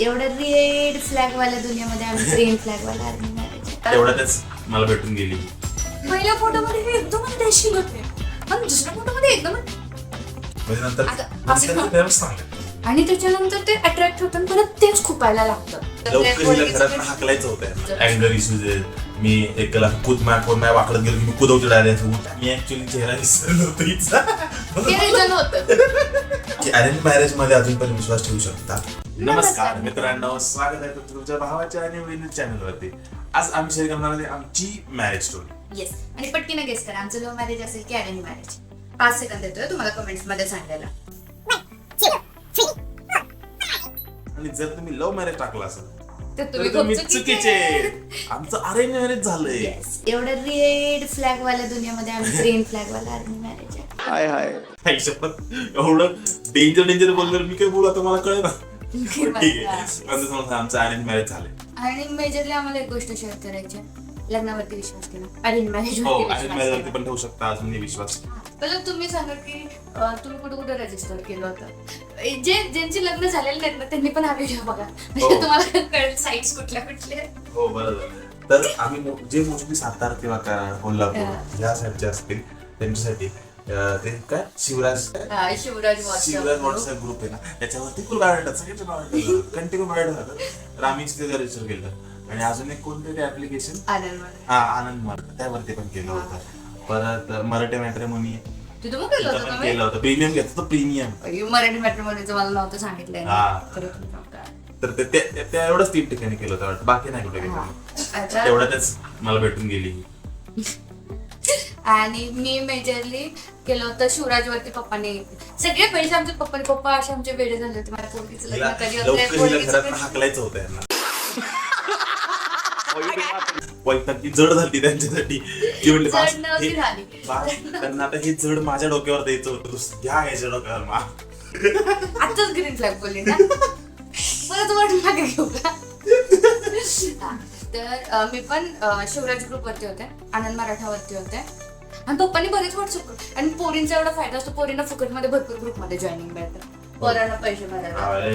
एवढं red flag वाल्या दुनियामध्ये आम्ही ग्रीन फ्लॅग वाला आर्मी तेवढ्यातच मला भेटून गेली. पहिल्या फोटोमध्ये मी एकदम डॅशिंग होते. आणि दुसऱ्या फोटोमध्ये एकदम म्हणजे नंतर आता- नंतर ते तेव्हाच. आणि त्याच्यानंतर ते अट्रॅक्ट होतं आणि परत तेच खुपायला लागतं. हाकलायचं होतं अँगर इश्यूज आहेत. मी एकाला कूद मॅप मॅप वाकडत गेलो की मी कुदवतो डायरेक्ट मी ऍक्च्युली चेहरा विसरलो होतो हिचा. अरेंज मॅरेजमध्ये अजून पण विश्वास ठेवू शकता. नमस्कार. मित्रांनो स्वागत आहे तुमचं तुमच्या भावाच्या आणि चॅनल वरती आज आम्ही शेअर करणार आहे आमची मॅरेज स्टोरी येस आणि पटकीनं गेस करा. आमचं लव्ह मॅरेज असेल की अरेंज मॅरेज पाच सेकंद देतोय तुम्हाला कमेंट्समध्ये सांगायला. आणि जर तुम्ही लव्ह मॅरेज टाकला असेल तर तर तुम्ही खूप चुकीचे. चुकीचे. आमचं अरेंज मॅरेज झालंय. एवढं रेड फ्लॅग वाल्या दुनियामध्ये आम्ही ग्रीन फ्लॅग वाला आर्मी मॅरेज आहे. हाय हाय. एवढं डेंजर डेंजर बोललं मी काय बोलू आता मला कळेल ना ठीक आहे. तुम्हाला आमचं अरेंज मॅरेज झालंय. आणि मेजरली आम्हाला एक गोष्ट शेअर करायची आहे. लग्नावरती विश्वास केला अरेंज मॅरेज हो अरेंज मॅरेज वरती पण ठेवू शकता अजून विश्वास. पहिलं तुम्ही सांगा की अं, तुम्ही कुठे कुठे रजिस्टर केलं होतं? जे ज्यांची लग्न झालेले नाहीत ना त्यांनी पण हा व्हिडिओ बघा. म्हणजे हो. तुम्हाला कळेल साईट्स कुठल्या कुठल्या आहेत. हो बरोबर. तर आम्ही मो- जे मोस्टली सातारा किंवा का- कोल्हापूर या साईडचे असतील त्यांच्यासाठी अं, ते काय? शिवराज? हा, Shivraj Shivraj WhatsApp WhatsApp group आहे ना. त्याच्यावरती फुल बायोडाटा सगळ्यांचे बायोडाटा कंटिन्यू बायोडाटा तर आम्ही तिथे रजिस्टर केलं. आणि अजून एक कोणतरी ऍप्लिकेशन आनंद हा आनंद मार्ग त्यावरती पण केलं होतं. परत मराठी मॅट्रिमोनी तिथं मग केलं तिथं होतं पण तुम्ही केलं होतं. प्रीमियम घेतो प्रीमियम अय्यो, मराठी मॅट्रिमोनीचं मला नव्हतं सांगितलंय. हा. खरं. तर ते- ते ते- त्या एवढंच तीन ठिकाणी केलं होतं वाटतं. बाकी नाही कुठे केलं. तेवढ्यातच मला भेटून गेली. आणि मी मेजरली केलं होतं शिवराजवरती पप्पाने. सगळे पैसे आमचे पप्पाने पप्पा असे आमचे वेळे झाले होते. माझ्या पोरगीचं लग्न हिला- कधी लवकर होतंय, हिला पोरगीचं घरात कधी- हाकलायचं होतं यांना. वैताग ती जड झाली त्यांच्यासाठी. ती म्हणली जड "बास, नव्हती हे- झाली." बास, त्यांना आता हे जड माझ्या डोक्यावर द्यायचं होतं. दुस- घ्या याच्या डोक्यावर मा आताच ग्रीन फ्लॅग बोलली ना. परत वाट मागे घेऊ का? हा, तर अं, मी पण अं, शिवराज ग्रुप वरती होते. आनंद मराठावरती होते. आणि पप्पांनी बरेच व्हॉट्सअप ग्रुप आणि पोरींचा एवढा फायदा असतो पोरींना फुकटमध्ये भरपूर ग्रुपमध्ये जॉईनिंग मिळतं. पोरांना पैसे भरायला.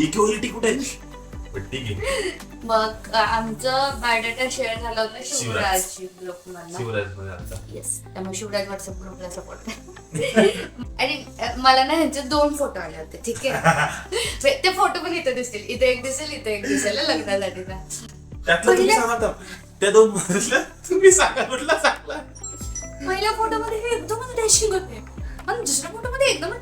इक्वलिटी कुठे आहे? पण ठीक आहे मग आमचं बायोडाटा शेअर झाला होता शिवराज. शिवराज ग्रुप मधला शिवराजमध्ये येस त्यामुळे शिवराज व्हॉट्सअप ग्रुपला सपोर्ट आणि अं, मला ना ह्यांचे दोन फोटो आले होते ठीक आहे? ते फोटो पण इथे दिसतील. इथे एक दिसेल इथे एक दिसेल हं, लग्नासाठीचा त्यातलं तुम्ही पहिल्या- सांगा आता. त्या दोन मधलं तुम्ही सांगा कुठला सांगला? पहिल्या फोटो मध्ये हे एकदमच डॅशिंग होते. आणि दुसऱ्या फोटो मध्ये एकदम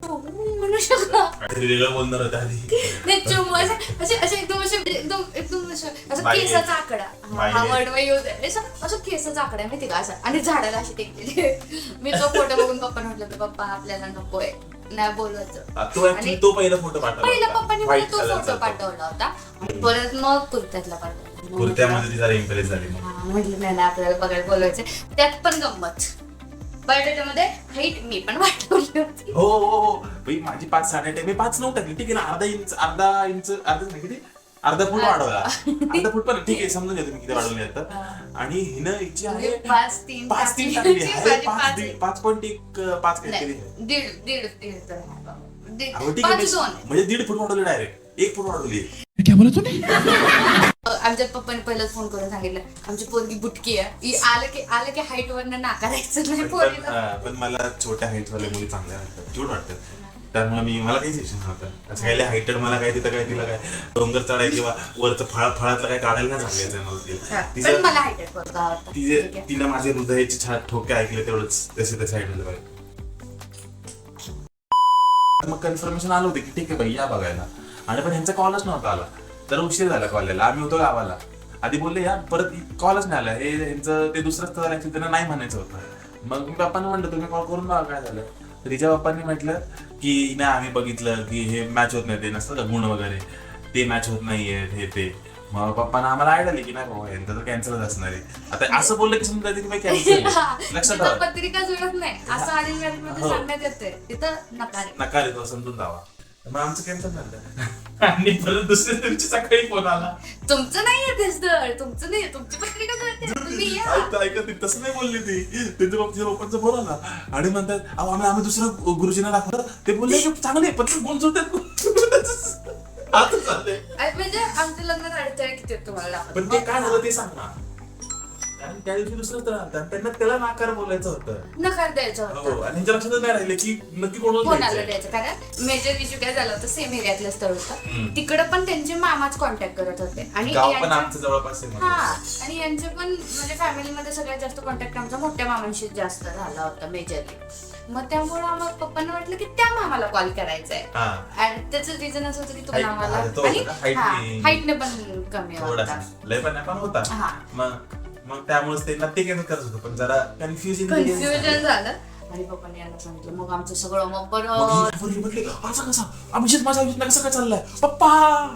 म्हणू शकतो वेगळं बोलणार होतं आधी नाही चुम असे असे असे एकदम असे एकदम एकदम असं असं बाई- केसाचा आकडा हा, हा वर्ड आहे असं असं केसाचा आकडा आहे माहिती का असं आणि झाडाला अशी टेकलेली मी तो फोटो बघून पप्पा म्हटलं होतं पप्पा आपल्याला नकोय नाही बोलवायचं आ, तो actually तो पहिला फोटो पाठवला पहिला होता. पप्पाने मला White तो फोटो. पाठवला होता आणि परत मग कुर्त्यातला पाठवला कुर्त्यामध्ये ती जरा इम्प्रेस झाली मग. हा, म्हटलं नाही नाही, आपल्याला बघायला बोलवायचं त्यात पण गंमत बर्थडेमध्ये हाईट मी पण होती. हो हो हो. बाई माझी पाच साडे आठ आहे. मी पाच नऊ टाकली. ठीक आहे ना अर्धा इंच अर्धा इंच अर्धा नाही किती? अर्धा फूट वाढवला. अर्धा फूट पण ठीक आहे समजून घ्या तुम्ही किती वाढवली आता आणि हिनं हिची आहे म्हणजे पाच तीन पाच तीन टाकली. माझी पाच पाच दीड- पाच पॉईंट एक पाच काहीतरी नाही, आहे. दीड दीड दीड तर आहे बाबा. दीड- अहो, ठीक आहे पाच दोन मी- म्हणजे दीड फूट वाढवली डायरेक्ट एक फूट वाढवली क्या बोला तूने अ, आमच्या पप्पाने पहिलाच फोन करून सांगितलं आमची पोरगी बुटकी आहे. ही आलं की आलं की हाईट वरनं नाकारायचं नाही पण पोरीला. हा, पण मला छोट्या हाईट वाल्या मुली चांगल्या वाटतात क्यूट वाटतात. त्यामुळे मी मला काहीच इच्छा नव्हतं. असं काही हाईटेड मला काय तिथं काय तिला काय डोंगर चढाय किंवा वरचं फळ फळातलं काय काढायला नाही सांगायचं मला हा, तिला पण तिचं पोरगा आवडतो तिचे आहे. तिला माझे हृदयाचे छान ठोके ऐकले तेवढंच तसे तसे ऐकलं पाहिजे मग कन्फर्मेशन आलं होतं की ठीक आहे भाई या बघायला. आणि पण ह्यांचा कॉलच नव्हता आला. तर उशीर झाला कॉलेजला आम्ही होतो गावाला. आधी बोलले या परत कॉलच नाही आला. हे ह्यांचं ते दुसरं स्थळ आहे त्यांना नाही म्हणायचं होतं. मग मी बाप्पांना म्हणलं तुम्ही कॉल करून बघा काय झालं. तर तिच्या बाप्पांनी म्हटलं की नाही आम्ही बघितलं की हे मॅच होत नाही ते नसतं का गुण वगैरे? ते मॅच होत नाहीये हे ते. मग पप्पांना आम्हाला आयडिया आली की नाही बाबा यांचं तर कॅन्सलच असणार आहे. आता असं बोललं की समजा तुम्ही कॅन्सल लक्षात तिथं ठेवा. पत्रिका जुळत नाही. असं आधी हो. सांगण्यात येते तिथं नकार. नकार येतो समजून जावा. मग आमचं कॅन्सल झालं. आणि परत दुसऱ्या दिवशी सकाळी फोन आला. तुमचं नाही येते स्थळ तुमचं नाही. तुमची पत्रिका तुम्ही या. ऐकतं ऐकत ती तसं नाही बोलली ती. त्यांच्या बाबतीत पप्पांचा फोन आला. आणि म्हणतात अहो आम्ही आम्ही दुसऱ्या गुरुजींना दाखवलं ते बोलले की चांगले गुण जुळतात आता चाललंय. अरे म्हणजे आमच्या लग्नात अडथळे किती आहेत तुम्हाला. पण ते काय झालं ते सांग ना. कारण त्या दिवशी त्यांना त्याला नाकार बोलायचं होतं नकार द्यायचं होतं हो आणि त्यांच्या लक्षातच नाही राहिले की नक्की कोणाला कोणाला द्यायचंय. द्यायचं कारण मेजर इश्यू काय झालं होतं सेम एरियातलं स्थळ होतं हम्म. तिकडं पण त्यांचे मामाच कॉन्टॅक्ट करत होते आणि गाव पण यांच्या- आमचं जवळपास आहे हा. आणि यांचे पण म्हणजे फॅमिलीमध्ये सगळ्यात जास्त कॉन्टॅक्ट आमचा मोठ्या मामांशी जास्त झाला होता मेजरली मग त्यामुळं मग पप्पांना वाटलं की त्या मामाला कॉल करायचा आहे हा आणि त्याचं रिझन असं होतं की तो Height- मामाला हा, तो आणि? Height ने- हाईटने पण कमी थोडासा होता लय पण पण होता हा. मग मग त्यामुळे त्यांना ते कॅन्सल करत होतं पण जरा कन्फ्युजन कन्फ्युजन झालं. आणि पप्पांनी यांना सांगितलं मग आमचं सगळं मग बरं. म्हटले कसा? अभिजित माझा अभिजित कसं काय चाललाय? पप्पा!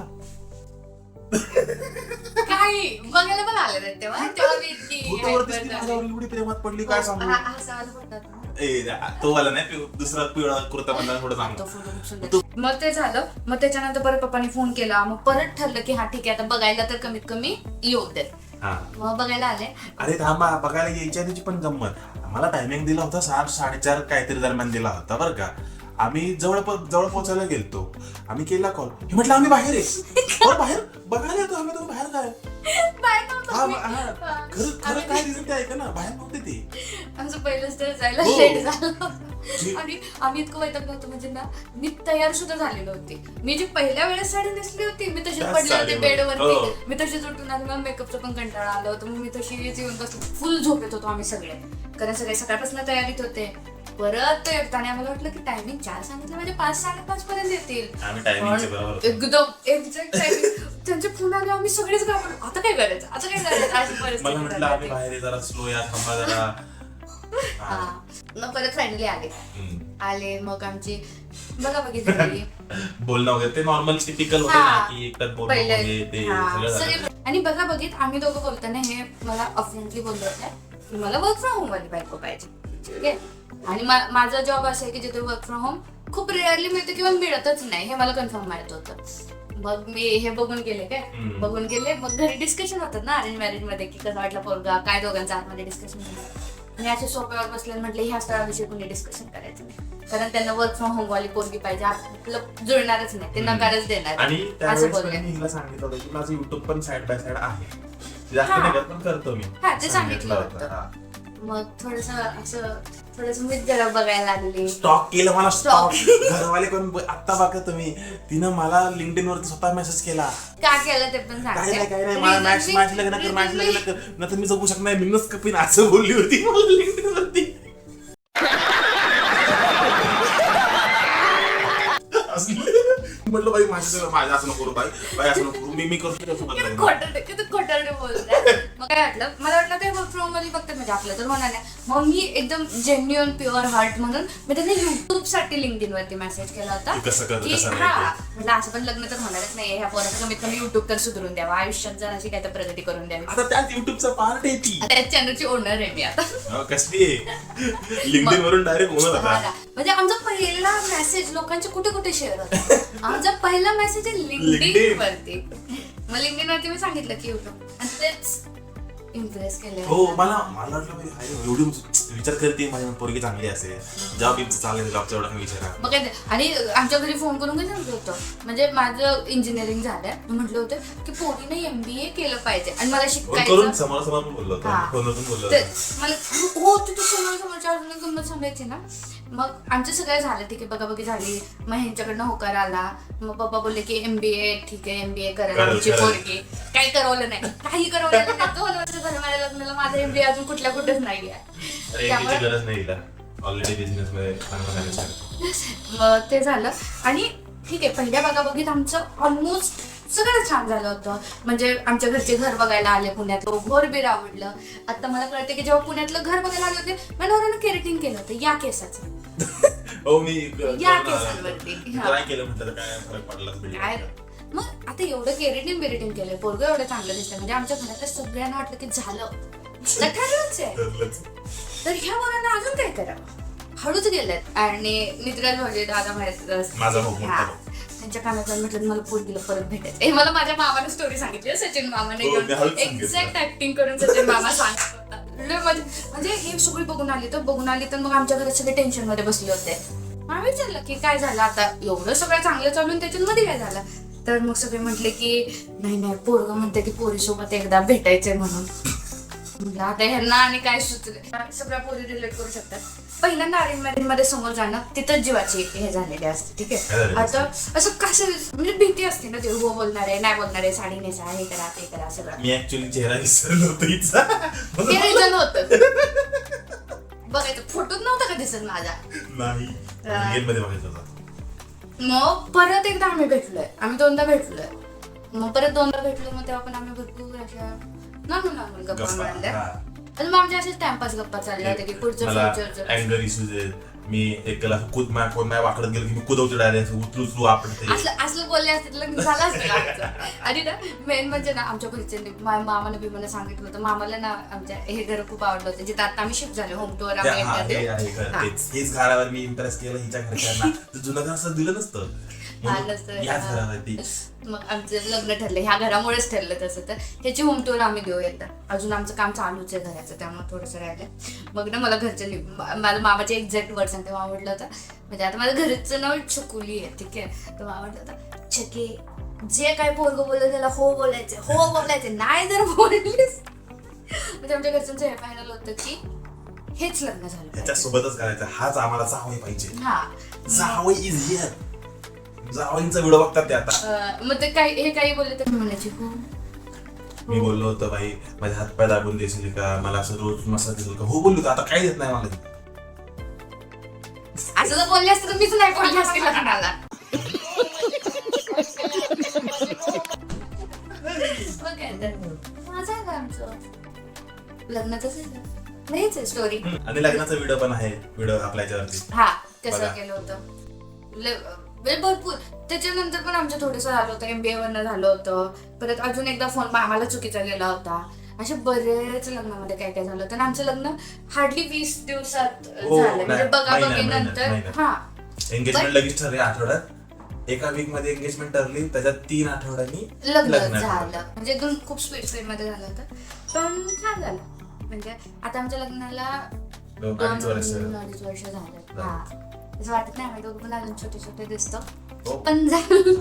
काही बघायला पण आले नाही तेव्हा. तेव्हा मी इतकी माझ्यावर. एवढी प्रेमात पडली काय सांगू? हा- तो वाला नाही दुसरा पिवळा कुर्ता थोडं सांगतो. मग ते झालं. मग त्याच्यानंतर परत पप्पानी फोन केला. मग परत ठरलं की हा ठीक आहे आता बघायला तर कमीत कमी येऊ दे. हा मग बघायला आले अरे थांबा बघायला यायच्या आधीची पण गंमत आम्हाला टायमिंग दिला होता सात साडेचार काहीतरी दरम्यान दिला होता बरं का आम्ही जवळ प- जवळ पोहोचायला गेलतो आम्ही केला कॉल हे म्हटलं आम्ही बाहेर आहे बाहेर बघायला येतो आम्ही तुम्ही बाहेर काय बाहेर नव्हतो हा आम्ही. हा. हा. खरं खरं काय रिझन ते ऐका ना बाहेर नव्हते ते आमचं पहिलंच तर जायला हो. लेट झालं. आणि आम्ही इतकं वैतागलो होतो म्हणजे ना मी तयार सुद्धा झालेलो होती मी जी पहिल्या वेळेस साडी नेसली होती मी तशीच त्याच पडले होते साडीवर. बेडवरती हो. मी तशीच उठून आली मला मेकअपचा पण कंटाळा आला होता मग मी तशीच येऊन बसलो फुल झोपेत होतो आम्ही सगळे कारण सगळे सकाळपासून तयारीत होते परत ते येताना आम्हाला वाटलं की टायमिंग चार सांगितलं म्हणजे पाच साडेपाच पर्यंत येतील आम्ही टायमिंगचे पण बरोबर होतो. एकदम एक्झॅक्ट टायमिंग त्यांचे फोन आले आम्ही सगळेच घाबरलो आता काय करायचं आता काय करायचं अशी मला परिस्थिती म्हटलं आम्ही झाली. बाहेर आहे, जरा स्लो या थांबा जरा हा. मग परत फायनली आले. आले मग आमची बघा बघितली बोलणं वगैरे ते नॉर्मल टिपिकल होते हा. ना की एकटाच बोलणं पहिले वगैरे ते हा, सगळं झालं. सगळे- आणि बघा बघित आम्ही दोघं बोलताना हे मला अफरेंटली बोलले होते की मला वर्क फ्रॉम होम वाली बायको पाहिजे ठीक आहे आणि मा- माझा जॉब असा आहे की जिथे वर्क फ्रॉम होम खूप रेअरली मिळते किंवा मिळतच नाही हे मला कन्फर्म माहीत होतं मग मी हे बघून गेले काय हम्म. बघून गेले मग घरी डिस्कशन होतात ना अरेंज मॅरेजमध्ये की कसं वाटलं पोरगा काय दोघांचं आतमध्ये डिस्कशन आणि असे सोप्यावर बसले म्हटले ह्या स्थळाविषयी कोणी डिस्कशन करायचं नाही कारण त्यांना वर्क फ्रॉम होम वाली पोरगी पाहिजे आपलं जुळणारच नाही ते. नकारच देणार आणि असं त्यावेळेस पण बोलले मी हिला सांगितलं होतं की माझं युट्यूब पण साईड बाय साईड आहे जास्त हा. नाही करत, पण करतो मी हा, ते सांगितलं होतं. हा. मग थोडस असं थोडस मी जरा बघायला लागली. स्टॉक केलं मला. स्टॉक घरवाले ब- आत्ता बघा तुम्ही. तिनं मला लिंक्डइन वरती स्वतः मेसेज केला. का केलं ते पण काय सांगते काय नाही. मला Reason मॅच मी- लग्न कर मॅच reason लग्न मी- कर. नंतर मी जगू शकणार नाही. मिनस कपिन असं बोलली होती मला लिंक्डइन वरती. असं- म्हटलं बाई माझ्या माझ्या असं नको करू बाई. बाई असं नको करू. मी मी करतो त्यासोबत किती लग्न. खोटं किती खोटरडे बोलताय. मग काय वाटलं? मला वाटलं ते वर्क फ्रॉममध्ये फक्त म्हणजे आपलं. तर होणार नाही मग मी एकदम जेन्युअन प्युअर हार्ट म्हणून मी त्यांना युट्यूबसाठी लिंक्डइन वरती मेसेज केला होता की कसं कर- की कसं नाही हा म्हटलं असं पण लग्न तर होणारच नाही ह्या पोराचं कमीत कमी युट्यूब तर सुधरून द्यावा. आयुष्यात जराशी काय तर प्रगती करून द्यावी. आता त्यात युट्यूबचा पार्ट आहे ती. आता चॅनलची ओनर आहे मी आता. कसली आहे? लिंक्डइन वरून डायरेक्ट आता. म्हणजे आमचा पहिला मेसेज लोकांचे कुठे कुठे शेअर होता? आमचा पहिला मेसेज आहे लिंक्डइन LinkedIn. वरती मग लिंक्डइन वरती मी सांगितलं की युट्यूब आणि तेच इम्प्रेस केले हो मला मला वाटलं एवढी विचार करते माझी पोरगी चांगली असेल. जॉब चालेल जॉबचा एवढा काही विचार. मग काय ते- आणि आमच्या घरी फोन करून सांगितलं होतं? म्हणजे माझं इंजिनिअरिंग झालंय. मी म्हटलं होतं की पोरीने एमबीए केलं पाहिजे. आणि मला फोन करून शिकायचं. समोर समोर पण बोललो होतो. हा. फोनवर पण बोललो ते होतो. मला हो तू तू समोर समोरच्या अजून गंमत सांगायची ना. मग आमचं सगळं झालं ठीक आहे बघाबघी झाली. मग ह्यांच्याकडनं होकार आला. मग पप्पा बोलले की एमबीए ठीक आहे एमबीए करेल करेल, आमची. पोरगी. काही करवलं नाही. काही करवलं नाही. दोन वर्ष झालं माझ्या लग्नाला माझं एमबीए अजून कुठल्या कुठेच नाही आहे अरे त्यामुळे- याची गरज नाही ऑलरेडी बिझनेस मध्ये चांगलं मॅनेज करतो. मग ते झालं. आणि ठीक आहे पहिल्या बघाबघीत आमचं ऑलमोस्ट सगळं छान झालं होतं. म्हणजे आमच्या घरचे घर बघायला आले पुण्यात घर बीर आवडलं. आता मला कळते की जेव्हा पुण्यातलं घर बघायला आले होते नवऱ्यानं केरेटिंग केलं होतं या केसाचं. हो मी या केसांवरती, हा. ट्राय केलं म्हटलं तर काय फरक पडलाच काय? बिल्डिंग मग आता एवढं केरेटिन बेरेटिन केलंय. पोरगं एवढं चांगलं दिसतंय. म्हणजे आमच्या घरातल्या सगळ्यांना वाटलं की झालं. तर ठरलंच आहे तर ह्या मुलांना अजून काय करावं? हळूच गेलेत आणि निद्राज म्हणजे दादा माहीत माझा भाऊ मोठा हा. भाऊ. त्यांच्या कानात जाऊन म्हटलं मला पोरगीला परत भेटायचं हे मला माझ्या मामाने स्टोरी सांगितली सचिन मामाने हो, मी हळूच सांगितलं. एक्झॅक्ट ऍक्टिंग करून सचिन मामा सांगत होता. लय मजा- म्हणजे हे सगळी बघून आली तर बघून आली तर मग आमच्या घरात सगळे टेन्शनमध्ये बसले होते. आम्ही विचारलं की काय झालं आता? एवढं सगळं चांगलं चालून त्याच्यात मध्ये काय झालं? तर मग सगळे म्हटले की नाही नाही पोरग म्हणते की पोरीसोबत एकदा भेटायचंय म्हणून. आता ह्यांना आणि काय सुचले सगळ्या पोरी रिलेट करू शकतात. पहिल्यांदा अरेंजमध्ये समोर जाणं तिथं जीवाची हे झालेली असते ठीक आहे? आता असं कसं म्हणजे भीती असते ना ते हो बोलणार आहे नाही बोलणार आहे साडी नेसा हे करा ते करा सगळं. मी ऍक्च्युली चेहरा विसरलो होतो हे रिझन होतं. बघायचं फोटोच नव्हता का दिसत माझा? नाही. गेममध्ये बघायचं होता. मग परत एकदा आम्ही भेटलोय. आम्ही दोनदा भेटलोय. मग परत दोनदा भेटलो मग तेव्हा पण आम्ही भरपूर अशा नॉर्मल नॉर्मल गप्पा गप्पा, मारल्या. हा. आणि मग आमच्या असेच टाइमपास गप्पा चालल्या होत्या की पुढचं मला फ्युचरचं अँगर इश्यूज आहेत मी एकला कूद माय कोण माय वाकडत गेलो की मी कुदवतो डायरेक्ट उचलू उचलू आपण ते. असलं असलं बोलले असते लग्न झालं असतं का आमचं? आणि ना मेन म्हणजे ना आमच्या घरच्यांनी माझ्या मामाने बी मला सांगितलं होतं. मामाला ना आमच्या हे घर खूप आवडलं होतं जिथं आता आम्ही शिफ्ट झालो होम टूर आम्ही एकदा हेच घरावर मी इम्प्रेस केलं हिच्या घरच्यांना. तर जुनं घर असं दिलं नसतं. याच ती मग आमचं लग्न ठरलं. ह्या घरामुळेच ठरलं तसं तर. ह्याची होम टूर आम्ही देऊ एकदा. अजून आमचं काम चालूच आहे घराचं त्यामुळे थोडंसं राहिलं मग ना मला घरचं माझ्या मामाचे एक्झॅक्ट वर्ड सांगते मामा म्हटलं होतं. म्हणजे आता माझं घरचं नाव छकुली आहे ठीक आहे. तर मामा म्हटलं होतं छके जे काय पोरग बोललं त्याला हो बोलायचं हो बोलायचं नाही जर बोललीस. म्हणजे आमच्या घरच्यांचं हे फायनल होतं की हेच लग्न झालं ह्याच्या पाहिजे. सोबतच करायचं हाच आम्हाला जावई पाहिजे. हा. जावई इज हिअर जावईंचा व्हिडिओ बघतात ते आता. अं, मग ते काही हे काही बोलले तर मी म्हणायची हो मी बोललो होतो भाई माझे हात पाय दाबून देशील का? मला असं रोज मसाज देशील का? हो बोललो होतो आता काही देत नाही मला. असं जर बोलले असते तर मीच नाही बोलले असते लग्नाला मग काय तर. माझं आहे का आमचं. लग्नाचंच आहे का? नाहीच आहे स्टोरी आणि लग्नाचा व्हिडिओ पण आहे व्हिडिओ आपल्या याच्यावरती. हा कसं बघा. केलं होतं. ले- म्हणजे भरपूर. त्याच्यानंतर पण आमचं थोडंसं झालं होतं एमबीए वरनं झालं होतं. परत अजून एकदा फोन आम्हाला चुकीचा गेला होता. असे बरेच लग्नामध्ये काय काय झालं होतं. आमचं लग्न हार्डली वीस दिवसात हो, झालं. म्हणजे बघा बघी नंतर. हा. एंगेजमेंट लगेच ठरली आठवड्यात. एका वीकमध्ये एंगेजमेंट ठरली त्याच्यात तीन आठवड्यांनी लग्न झालं. म्हणजे एकदम खूप स्पीड स्पीडमध्ये झालं होतं. पण छान झालं. म्हणजे आता आमच्या लग्नाला दोन अडीच वर्ष. झालं. हा. असं वाटत नाही आम्ही दोघं पण अजून छोटे छोटे दिसतो. हो. पण झालं.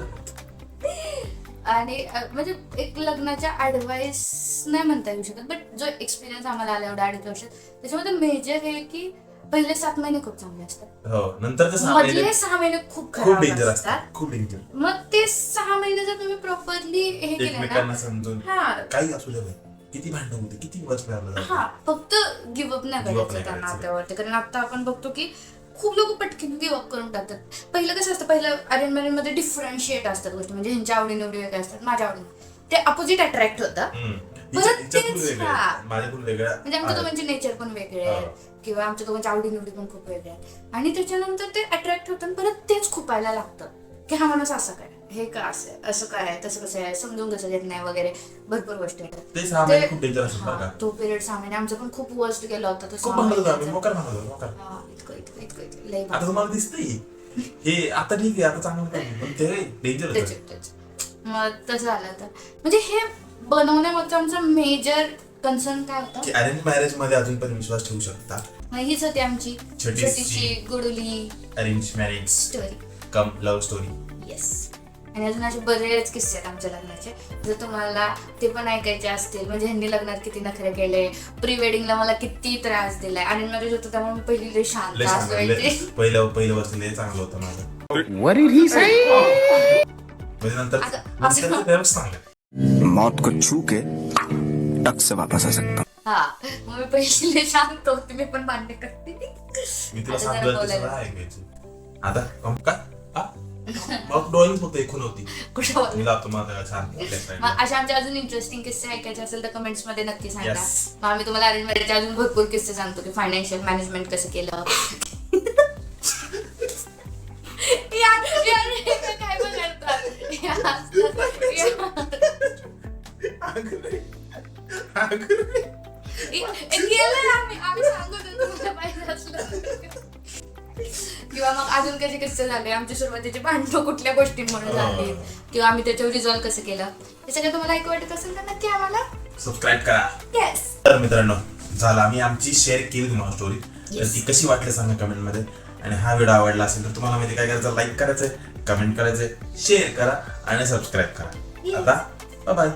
आणि म्हणजे एक लग्नाच्या ऍडवाइस नाही म्हणता येऊ शकत बट जो एक्सपिरियन्स आम्हाला आला एवढ्या अडीच वर्षात त्याच्यामध्ये मेजर हे की पहिले सात महिने खूप चांगले असतात. हो नंतर सहा महिने मधले सहा महिने खूप खराब असतात. असतात खूप डेंजर मग ते सहा महिने जर तुम्ही प्रॉपरली हे केलं ना समजून. हा. काही असू दे. किती भांडण होते किती वर्ष हा फक्त गिवअप नाही Give up करायचं नाही त्या. नात्यावरती कारण आता आपण बघतो की खूप लोक पटकन गिवअप करून टाकतात. पहिलं कसं असतं पहिलं अरेंज मॅरेजमध्ये डिफरन्शिएट असतात गोष्टी. म्हणजे ह्यांच्या आवडीनिवडी वेगळ्या असतात माझ्या आवडी ते अपोजिट अट्रॅक्ट होतं. परत तेच, हा. म्हणजे आमच्या. दोघांचे नेचर पण वेगळे. आहेत. किंवा आमच्या दोघांच्या आवडीनिवडी पण खूप वेगळे आहेत. आणि त्याच्यानंतर ते अट्रॅक्ट होतं परत तेच खुपायला लागतं. की हा माणूस असं काय? हे का असं असं काय आहे, तसं कसं आहे? समजून कसं घेत नाही वगैरे? भरपूर गोष्टी आहेत. ते सहा महिने खूप डेंजर असतात बरं हा, का तो पिरियड सहा महिने. आमचा पण खूप वर्स्ट गेला होता. तो खूप सहा भांडत होतो आम्ही महिन्याचा. मोकार भांडत होतो मोकार. हा, इतकं इतकं इतकं इतकं. लई आता भांडण. तुम्हाला दिसतंय? हे आता ठीक आहे आता चांगलं नाही पण ते डेंजर तेच, होतं तेच. मग तसं झालं होतं म्हणजे हे बनवण्यामागचं आमचं मेजर कन्सर्न काय होतं? की अरेंज मॅरेजमध्ये अजून पण विश्वास ठेवू शकता. मग हीच होती आमची. छोटीशी- छोटीशी Guduli. Arrange marriage story cum love story yes आणि अजून असे बरेच किस्से आहेत आमच्या लग्नाचे. जर तुम्हाला ते पण ऐकायचे असतील म्हणजे ह्यांनी लग्नात किती नखरे केले प्री वेडिंगला मला किती त्रास दिलाय. आणि मॅरेज होतं त्यामुळे मी पहिली लई शांत असायचे. पहिलं पहिलं वर्ष लय चांगलं होतं माझं. What did he say? म्हणजे नंतर आता- नंतरचं पेरेंट्स चांगले. मौत को छू के टक से वापस आ सकता हूँ। मग मी पहिली शांत होते मी पण भांडे करते. मी तुला आता का? मग ड्रॉइंग फक्त एकूण होती. कुठं मी मग आता छान मग अशा आमच्या अजून इंटरेस्टिंग किस्से ऐकायचे असेल तर कमेंट्समध्ये नक्की सांगा. Yes. मग आम्ही तुम्हाला अरेंज मॅरेजचे अजून भरपूर किस्से सांगतो की फायनान्शियल मॅनेजमेंट कसं केलं अजून कसे किस्से झाले आमची सुरुवातीची भांडणं कुठल्या गोष्टींमुळे झाली किंवा आम्ही त्याच्यावर रिझॉल्व कसं केलं? हे सगळं तुम्हाला ऐकू वाटत असेल तर नक्की आम्हाला? सबस्क्राईब करा. येस तर मित्रांनो झाला. आम्ही आमची शेअर केली तुम्हाला स्टोरी तर. ती कशी वाटली सांगा कमेंटमध्ये. आणि हा व्हिडिओ आवडला असेल तर तुम्हाला माहिती काय करायचं? लाईक करायचंय कमेंट करायचंय शेअर करा आणि सबस्क्राईब करा. आता बाय